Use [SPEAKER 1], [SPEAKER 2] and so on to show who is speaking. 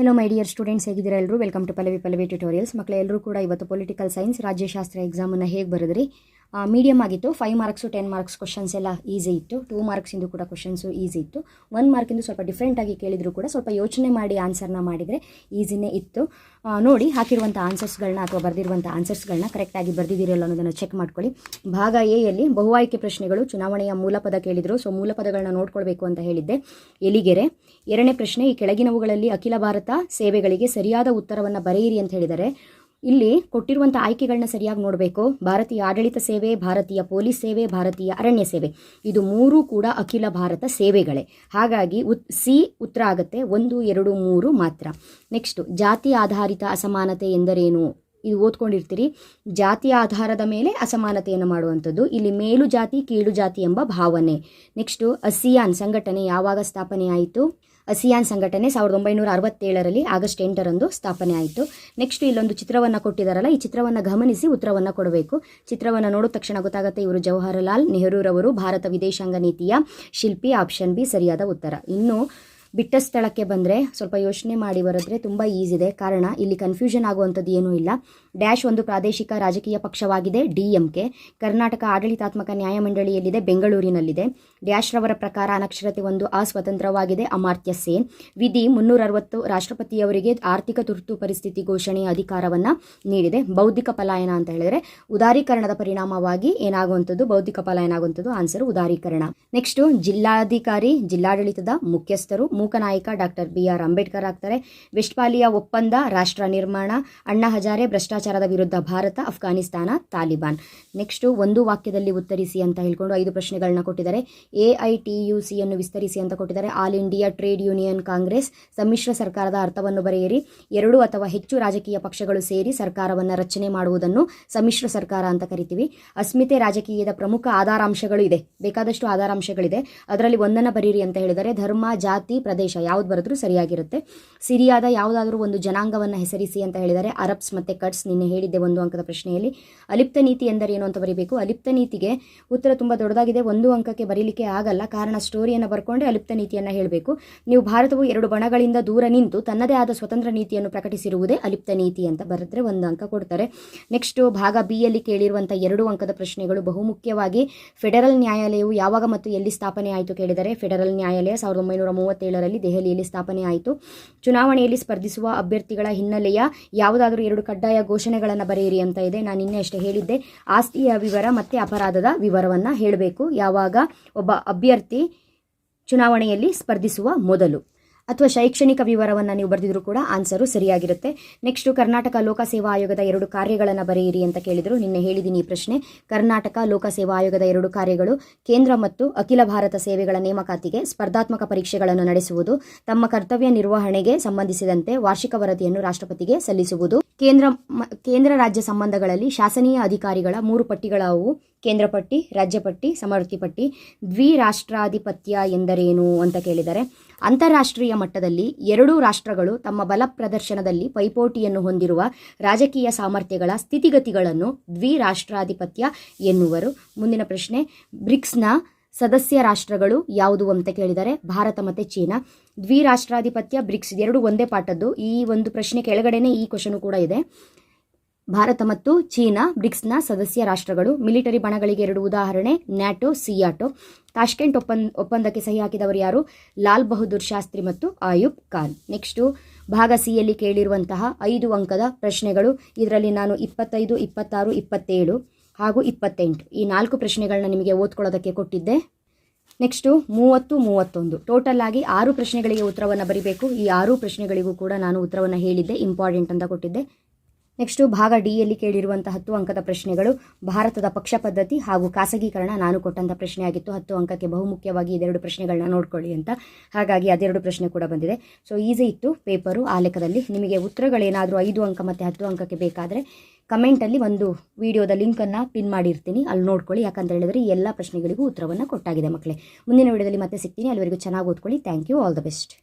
[SPEAKER 1] Hello my dear students ಹೇಗಿದ್ದೀರಾ ಎಲ್ಲರೂ? Welcome to Pallavi Pallavi tutorials ಮಕ್ಕಳು, ಎಲ್ಲರೂ ಕೂಡ ಇವತ್ತು ಪೊಲಿಟಿಕಲ್ ಸೈನ್ಸ್ ರಾಜ್ಯಶಾಸ್ತ್ರ ಎಕ್ಸಾಮನ್ನು ಹೇಗೆ ಬರೆದ್ರಿ? ಮೀಡಿಯಮ್ ಆಗಿತ್ತು. Five marks ten marks questions ಎಲ್ಲ ಈಸಿ ಇತ್ತು. ಟೂ ಮಾರ್ಕ್ಸಿಂದು ಕೂಡ ಕ್ವಶನ್ಸು ಈಸಿ ಇತ್ತು. ಒನ್ ಮಾರ್ಕಿಂದು ಸ್ವಲ್ಪ ಡಿಫ್ರೆಂಟಾಗಿ ಕೇಳಿದರೂ ಕೂಡ ಸ್ವಲ್ಪ ಯೋಚನೆ ಮಾಡಿ ಆನ್ಸರ್ನ ಮಾಡಿದರೆ ಈಸಿನೇ ಇತ್ತು. ನೋಡಿ ಹಾಕಿರುವಂಥ ಆನ್ಸರ್ಸ್ಗಳನ್ನ ಅಥವಾ ಬರೆದಿರುವಂಥ ಆನ್ಸರ್ಸ್ಗಳನ್ನ ಕರೆಕ್ಟಾಗಿ ಬರೆದಿದ್ದೀರಲ್ಲ ಅನ್ನೋದನ್ನು ಚೆಕ್ ಮಾಡ್ಕೊಳ್ಳಿ. ಭಾಗ ಎ ಯಲ್ಲಿ ಬಹು ಆಯ್ಕೆ ಪ್ರಶ್ನೆಗಳು ಚುನಾವಣೆಯ ಮೂಲಪದ ಕೇಳಿದರು. ಸೊ ಮೂಲಪದಗಳನ್ನ ನೋಡ್ಕೊಳ್ಬೇಕು ಅಂತ ಹೇಳಿದ್ದೆ. ಎಲಿಗೆರೆ, ಎರಡನೇ ಪ್ರಶ್ನೆ, ಈ ಕೆಳಗಿನವುಗಳಲ್ಲಿ ಅಖಿಲ ಭಾರತ ಸೇವೆಗಳಿಗೆ ಸರಿಯಾದ ಉತ್ತರವನ್ನು ಬರೆಯಿರಿ ಅಂತ ಹೇಳಿದರೆ ಇಲ್ಲಿ ಕೊಟ್ಟಿರುವಂಥ ಆಯ್ಕೆಗಳನ್ನ ಸರಿಯಾಗಿ ನೋಡಬೇಕು. ಭಾರತೀಯ ಆಡಳಿತ ಸೇವೆ, ಭಾರತೀಯ ಪೊಲೀಸ್ ಸೇವೆ, ಭಾರತೀಯ ಅರಣ್ಯ ಸೇವೆ. ಇದು ಮೂರು ಕೂಡ ಅಖಿಲ ಭಾರತ ಸೇವೆಗಳೇ. ಹಾಗಾಗಿ ಉತ್, ಸಿ ಉತ್ತರ ಆಗುತ್ತೆ. ಒಂದು, ಎರಡು, ಮೂರು ಮಾತ್ರ. ನೆಕ್ಸ್ಟು ಜಾತಿ ಆಧಾರಿತ ಅಸಮಾನತೆ ಎಂದರೇನು? ಇದು ಓದ್ಕೊಂಡಿರ್ತೀರಿ. ಜಾತಿ ಆಧಾರದ ಮೇಲೆ ಅಸಮಾನತೆಯನ್ನು ಮಾಡುವಂಥದ್ದು. ಇಲ್ಲಿ ಮೇಲು ಜಾತಿ, ಕೀಳು ಜಾತಿ ಎಂಬ ಭಾವನೆ. ನೆಕ್ಸ್ಟು ಅಸಿಯಾನ್ ಸಂಘಟನೆ ಯಾವಾಗ ಸ್ಥಾಪನೆ ಆಯಿತು? ಅಸಿಯಾನ್ ಸಂಘಟನೆ ಸಾವಿರದ ಒಂಬೈನೂರ ಅರವತ್ತೇಳರಲ್ಲಿ ಆಗಸ್ಟ್ ಎಂಟರಂದು ಸ್ಥಾಪನೆ ಆಯಿತು. ನೆಕ್ಸ್ಟ್ ಇಲ್ಲೊಂದು ಚಿತ್ರವನ್ನು ಕೊಟ್ಟಿದ್ದಾರಲ್ಲ ಈ ಚಿತ್ರವನ್ನು ಗಮನಿಸಿ ಉತ್ತರವನ್ನು ಕೊಡಬೇಕು. ಚಿತ್ರವನ್ನು ನೋಡಿದ ತಕ್ಷಣ ಗೊತ್ತಾಗುತ್ತೆ ಇವರು ಜವಾಹರಲಾಲ್ ನೆಹರೂರವರು ಭಾರತ ವಿದೇಶಾಂಗ ನೀತಿಯ ಶಿಲ್ಪಿ, ಆಪ್ಷನ್ ಬಿ ಸರಿಯಾದ ಉತ್ತರ. ಇನ್ನು ಬಿಟ್ಟ ಸ್ಥಳಕ್ಕೆ ಬಂದರೆ ಸ್ವಲ್ಪ ಯೋಚನೆ ಮಾಡಿ ಬರೆದ್ರೆ ತುಂಬ ಈಸಿ ಇದೆ. ಕಾರಣ, ಇಲ್ಲಿ ಕನ್ಫ್ಯೂಷನ್ ಆಗುವಂಥದ್ದು ಏನೂ ಇಲ್ಲ. ಡ್ಯಾಶ್ ಒಂದು ಪ್ರಾದೇಶಿಕ ರಾಜಕೀಯ ಪಕ್ಷವಾಗಿದೆ ಡಿ ಎಂ ಕರ್ನಾಟಕ ಆಡಳಿತಾತ್ಮಕ ನ್ಯಾಯಮಂಡಳಿಯಲ್ಲಿದೆ ಬೆಂಗಳೂರಿನಲ್ಲಿದೆ. ಡ್ಯಾಶ್ ರವರ ಪ್ರಕಾರ ಅನಕ್ಷರತೆ ಒಂದು ಅಸ್ವತಂತ್ರವಾಗಿದೆ ಅಮಾರ್ತ್ಯ ಸೇನ್ ವಿಧಿ ಮುನ್ನೂರ ಅರವತ್ತು ರಾಷ್ಟ್ರಪತಿಯವರಿಗೆ ಆರ್ಥಿಕ ತುರ್ತು ಪರಿಸ್ಥಿತಿ ಘೋಷಣೆಯ ಅಧಿಕಾರವನ್ನು ನೀಡಿದೆ. ಬೌದ್ಧಿಕ ಪಲಾಯನ ಅಂತ ಹೇಳಿದರೆ ಉದಾರೀಕರಣದ ಪರಿಣಾಮವಾಗಿ ಏನಾಗುವಂಥದ್ದು, ಬೌದ್ಧಿಕ ಪಲಾಯನ ಆಗುವಂಥದ್ದು ಆನ್ಸರ್ ಉದಾರೀಕರಣ. ನೆಕ್ಸ್ಟ್ ಜಿಲ್ಲಾಧಿಕಾರಿ, ಜಿಲ್ಲಾಡಳಿತದ ಮುಖ್ಯಸ್ಥರು Mooknayak doctor B R Ambedkar ಆಗ್ತಾರೆ. ವೆಸ್ಟ್ಪಾಲಿಯಾ ಒಪ್ಪಂದ, ರಾಷ್ಟ್ರ ನಿರ್ಮಾಣ, ಅಣ್ಣಾ ಹಜಾರೆ ಭ್ರಷ್ಟಾಚಾರದ ವಿರುದ್ಧ ಭಾರತ, ಅಫ್ಘಾನಿಸ್ತಾನ, ತಾಲಿಬಾನ್. ನೆಕ್ಸ್ಟ್ ಒಂದು ವಾಕ್ಯದಲ್ಲಿ ಉತ್ತರಿಸಿ ಅಂತ ಹೇಳ್ಕೊಂಡು ಐದು ಪ್ರಶ್ನೆಗಳನ್ನ ಕೊಟ್ಟಿದ್ದಾರೆ. ಎ ಐ ಟಿ ಯು ಸಿಯನ್ನು ವಿಸ್ತರಿಸಿ ಅಂತ ಕೊಟ್ಟಿದ್ದಾರೆ. All India Trade Union Congress, ಸಮ್ಮಿಶ್ರ ಸರ್ಕಾರದ ಅರ್ಥವನ್ನು ಬರೆಯಿರಿ. ಎರಡು ಅಥವಾ ಹೆಚ್ಚು ರಾಜಕೀಯ ಪಕ್ಷಗಳು ಸೇರಿ ಸರ್ಕಾರವನ್ನು ರಚನೆ ಮಾಡುವುದನ್ನು ಸಮ್ಮಿಶ್ರ ಸರ್ಕಾರ ಅಂತ ಕರಿತೀವಿ. ಅಸ್ಮಿತೆ ರಾಜಕೀಯದ ಪ್ರಮುಖ ಆಧಾರಾಂಶಗಳು ಇದೆ. ಬೇಕಾದಷ್ಟು ಆಧಾರಾಂಶಗಳಿದೆ. ಅದರಲ್ಲಿ ಒಂದನ್ನು ಬರೀರಿ ಅಂತ ಹೇಳಿದರೆ, ಧರ್ಮ, ಜಾತಿ ಪ್ರದೇಶ ಯಾವ್ದು ಬರೆದ್ರೂ ಸರಿಯಾಗಿರುತ್ತೆ. ಸಿರಿಯಾದ ಯಾವುದಾದ್ರೂ ಒಂದು ಜನಾಂಗವನ್ನು ಹೆಸರಿಸಿ ಅಂತ ಹೇಳಿದರೆ ಅರಬ್ಸ್ ಮತ್ತು ಕಟ್ಸ್ ನಿನ್ನೆ ಹೇಳಿದ್ದೆ ಒಂದು ಅಂಕದ ಪ್ರಶ್ನೆಯಲ್ಲಿ. ಅಲಿಪ್ತ ನೀತಿ ಎಂದರೆ ಏನು ಅಂತ ಬರೀಬೇಕು? ಅಲಿಪ್ತ ನೀತಿಗೆ ಉತ್ತರ ತುಂಬ ದೊಡ್ಡದಾಗಿದೆ. ಒಂದು ಅಂಕಕ್ಕೆ ಬರೀಲಿಕ್ಕೆ ಆಗಲ್ಲ. ಕಾರಣ ಸ್ಟೋರಿಯನ್ನು ಬರ್ಕೊಂಡೆ ಅಲಿಪ್ತ ನೀತಿಯನ್ನು ಹೇಳಬೇಕು. ನೀವು ಭಾರತವು ಎರಡು ಬಣಗಳಿಂದ ದೂರ ನಿಂತು ತನ್ನದೇ ಆದ ಸ್ವತಂತ್ರ ನೀತಿಯನ್ನು ಪ್ರಕಟಿಸಿರುವುದೇ ಅಲಿಪ್ತ ನೀತಿ ಅಂತ ಬರೆದ್ರೆ ಒಂದು ಅಂಕ ಕೊಡ್ತಾರೆ. ನೆಕ್ಸ್ಟ್ ಭಾಗ ಬಿ ಯಲ್ಲಿ ಕೇಳಿರುವಂಥ ಎರಡು ಅಂಕದ ಪ್ರಶ್ನೆಗಳು ಬಹುಮುಖ್ಯವಾಗಿ ಫೆಡರಲ್ ನ್ಯಾಯಾಲಯವು ಯಾವಾಗ ಮತ್ತು ಎಲ್ಲಿ ಸ್ಥಾಪನೆ ಆಯಿತು ಕೇಳಿದರೆ ಫೆಡರಲ್ ನ್ಯಾಯಾಲಯ ಸಾವಿರದ ಒಂಬೈನೂರ ಮೂವತ್ತೇಳರಲ್ಲಿ ದೆಹಲಿಯಲ್ಲಿ ಸ್ಥಾಪನೆ ಆಯಿತು. ಚುನಾವಣೆಯಲ್ಲಿ ಸ್ಪರ್ಧಿಸುವ ಅಭ್ಯರ್ಥಿಗಳ ಹಿನ್ನೆಲೆಯ ಯಾವುದಾದರೂ ಎರಡು ಕಡ್ಡಾಯ ಘೋಷಣೆಗಳನ್ನು ಬರೆಯಿರಿ ಅಂತ ಇದೆ. ನಾನು ನಿನ್ನೆ ಅಷ್ಟೇ ಹೇಳಿದ್ದೆ. ಆಸ್ತಿಯ ವಿವರ ಮತ್ತು ಅಪರಾಧದ ವಿವರವನ್ನು ಹೇಳಬೇಕು. ಯಾವಾಗ ಒಬ್ಬ ಅಭ್ಯರ್ಥಿ ಚುನಾವಣೆಯಲ್ಲಿ ಸ್ಪರ್ಧಿಸುವ ಮೊದಲು. ಅಥವಾ ಶೈಕ್ಷಣಿಕ ವಿವರವನ್ನು ನೀವು ಬರೆದಿದ್ರು ಕೂಡ ಆನ್ಸರು ಸರಿಯಾಗಿರುತ್ತೆ. ನೆಕ್ಸ್ಟ್ ಕರ್ನಾಟಕ ಲೋಕಸೇವಾ ಆಯೋಗದ ಎರಡು ಕಾರ್ಯಗಳನ್ನು ಬರೆಯಿರಿ ಅಂತ ಕೇಳಿದರು. ನಿನ್ನೆ ಹೇಳಿದ್ದೀನಿ ಈ ಪ್ರಶ್ನೆ. ಕರ್ನಾಟಕ ಲೋಕಸೇವಾ ಆಯೋಗದ ಎರಡು ಕಾರ್ಯಗಳು ಕೇಂದ್ರ ಮತ್ತು ಅಖಿಲ ಭಾರತ ಸೇವೆಗಳ ನೇಮಕಾತಿಗೆ ಸ್ಪರ್ಧಾತ್ಮಕ ಪರೀಕ್ಷೆಗಳನ್ನು ನಡೆಸುವುದು, ತಮ್ಮ ಕರ್ತವ್ಯ ನಿರ್ವಹಣೆಗೆ ಸಂಬಂಧಿಸಿದಂತೆ ವಾರ್ಷಿಕ ವರದಿಯನ್ನು ರಾಷ್ಟ್ರಪತಿಗೆ ಸಲ್ಲಿಸುವುದು. ಕೇಂದ್ರ ಕೇಂದ್ರ ರಾಜ್ಯ ಸಂಬಂಧಗಳಲ್ಲಿ ಶಾಸನೀಯ ಅಧಿಕಾರಿಗಳ ಮೂರು ಪಟ್ಟಿಗಳಾವು ಕೇಂದ್ರ ಪಟ್ಟಿ, ರಾಜ್ಯ ಪಟ್ಟಿ ಸಮರ್ಥಿ ಪಟ್ಟಿ, ದ್ವಿರಾಷ್ಟ್ರಾಧಿಪತ್ಯ ಎಂದರೇನು ಅಂತ ಕೇಳಿದರೆ, ಅಂತಾರಾಷ್ಟ್ರೀಯ ಮಟ್ಟದಲ್ಲಿ ಎರಡೂ ರಾಷ್ಟ್ರಗಳು ತಮ್ಮ ಬಲ ಪ್ರದರ್ಶನದಲ್ಲಿ ಪೈಪೋಟಿಯನ್ನು ಹೊಂದಿರುವ ರಾಜಕೀಯ ಸಾಮರ್ಥ್ಯಗಳ ಸ್ಥಿತಿಗತಿಗಳನ್ನು ದ್ವಿರಾಷ್ಟ್ರಾಧಿಪತ್ಯ ಎನ್ನುವರು. ಮುಂದಿನ ಪ್ರಶ್ನೆ, ಬ್ರಿಕ್ಸ್ನ ಸದಸ್ಯ ರಾಷ್ಟ್ರಗಳು ಯಾವುದು ಅಂತ ಕೇಳಿದರೆ ಭಾರತ ಮತ್ತು ಚೀನಾ. ದ್ವಿರಾಷ್ಟ್ರಾಧಿಪತ್ಯ, ಬ್ರಿಕ್ಸ್ ಎರಡು ಒಂದೇ ಪಾಠದ್ದು. ಈ ಒಂದು ಪ್ರಶ್ನೆ ಕೆಳಗಡೆನೇ ಈ ಕ್ವಶನು ಕೂಡ ಇದೆ. ಭಾರತ ಮತ್ತು ಚೀನಾ, ಬ್ರಿಕ್ಸ್ನ ಸದಸ್ಯ ರಾಷ್ಟ್ರಗಳು. ಮಿಲಿಟರಿ ಬಣಗಳಿಗೆ ಎರಡು ಉದಾಹರಣೆ, ನ್ಯಾಟೋ, ಸಿಯಾಟೋ. ತಾಷ್ಕೆಂಟ್ ಒಪ್ಪಂದ, ಒಪ್ಪಂದಕ್ಕೆ ಸಹಿ ಹಾಕಿದವರು ಯಾರು? ಲಾಲ್ ಬಹದ್ದೂರ್ ಶಾಸ್ತ್ರಿ ಮತ್ತು ಆಯುಬ್ ಖಾನ್. ನೆಕ್ಸ್ಟು ಭಾಗ ಸಿಯಲ್ಲಿ ಕೇಳಿರುವಂತಹ ಐದು ಅಂಕದ ಪ್ರಶ್ನೆಗಳು. ಇದರಲ್ಲಿ ನಾನು ಇಪ್ಪತ್ತೈದು, ಇಪ್ಪತ್ತಾರು, ಇಪ್ಪತ್ತೇಳು. ಹಾಗೂ ಇಪ್ಪತ್ತೆಂಟು. ಈ ನಾಲ್ಕು ಪ್ರಶ್ನೆಗಳನ್ನ ನಿಮಗೆ ಓದ್ಕೊಳ್ಳೋದಕ್ಕೆ ಕೊಟ್ಟಿದ್ದೆ. ನೆಕ್ಸ್ಟು ಮೂವತ್ತು, ಮೂವತ್ತೊಂದು. ಟೋಟಲ್ ಆಗಿ ಆರು ಪ್ರಶ್ನೆಗಳಿಗೆ ಉತ್ತರವನ್ನು ಬರೀಬೇಕು. ಈ ಆರು ಪ್ರಶ್ನೆಗಳಿಗೂ ಕೂಡ ನಾನು ಉತ್ತರವನ್ನು ಹೇಳಿದ್ದೆ ಇಂಪಾರ್ಟೆಂಟ್ ಅಂತ ಕೊಟ್ಟಿದ್ದೆ. ನೆಕ್ಸ್ಟು ಭಾಗ ಡಿಯಲ್ಲಿ ಕೇಳಿರುವಂಥ ಹತ್ತು ಅಂಕದ ಪ್ರಶ್ನೆಗಳು. ಭಾರತದ ಪಕ್ಷ ಪದ್ಧತಿ ಹಾಗೂ ಖಾಸಗೀಕರಣ ನಾನು ಕೊಟ್ಟಂಥ ಪ್ರಶ್ನೆ ಆಗಿತ್ತು ಹತ್ತು ಅಂಕಕ್ಕೆ ಬಹುಮುಖ್ಯವಾಗಿ ಇದೆರಡು ಪ್ರಶ್ನೆಗಳನ್ನ ನೋಡ್ಕೊಳ್ಳಿ ಅಂತ. ಹಾಗಾಗಿ ಅದೆರಡು ಪ್ರಶ್ನೆ ಕೂಡ ಬಂದಿದೆ. ಸೊ ಈಸಿ ಇತ್ತು ಪೇಪರು ಆ ಲೆಕ್ಕದಲ್ಲಿ. ನಿಮಗೆ ಉತ್ತರಗಳೇನಾದರೂ ಐದು ಅಂಕ ಮತ್ತು ಹತ್ತು ಅಂಕಕ್ಕೆ ಬೇಕಾದರೆ ಕಮೆಂಟಲ್ಲಿ ಒಂದು ವಿಡಿಯೋದ ಲಿಂಕನ್ನು ಪಿನ್ ಮಾಡಿರ್ತೀನಿ. ಅಲ್ಲಿ ನೋಡ್ಕೊಳ್ಳಿ. ಯಾಕಂತ ಹೇಳಿದರೆ ಎಲ್ಲ ಪ್ರಶ್ನೆಗಳಿಗೂ ಉತ್ತರವನ್ನು ಕೊಟ್ಟಾಗಿದೆ ಮಕ್ಕಳೇ ಮುಂದಿನ ವಿಡಿಯೋದಲ್ಲಿ ಮತ್ತೆ ಸಿಗ್ತೀನಿ. ಅಲ್ಲಿವರೆಗೂ ಚೆನ್ನಾಗಿ ಓದ್ಕೊಳ್ಳಿ. Thank you all the best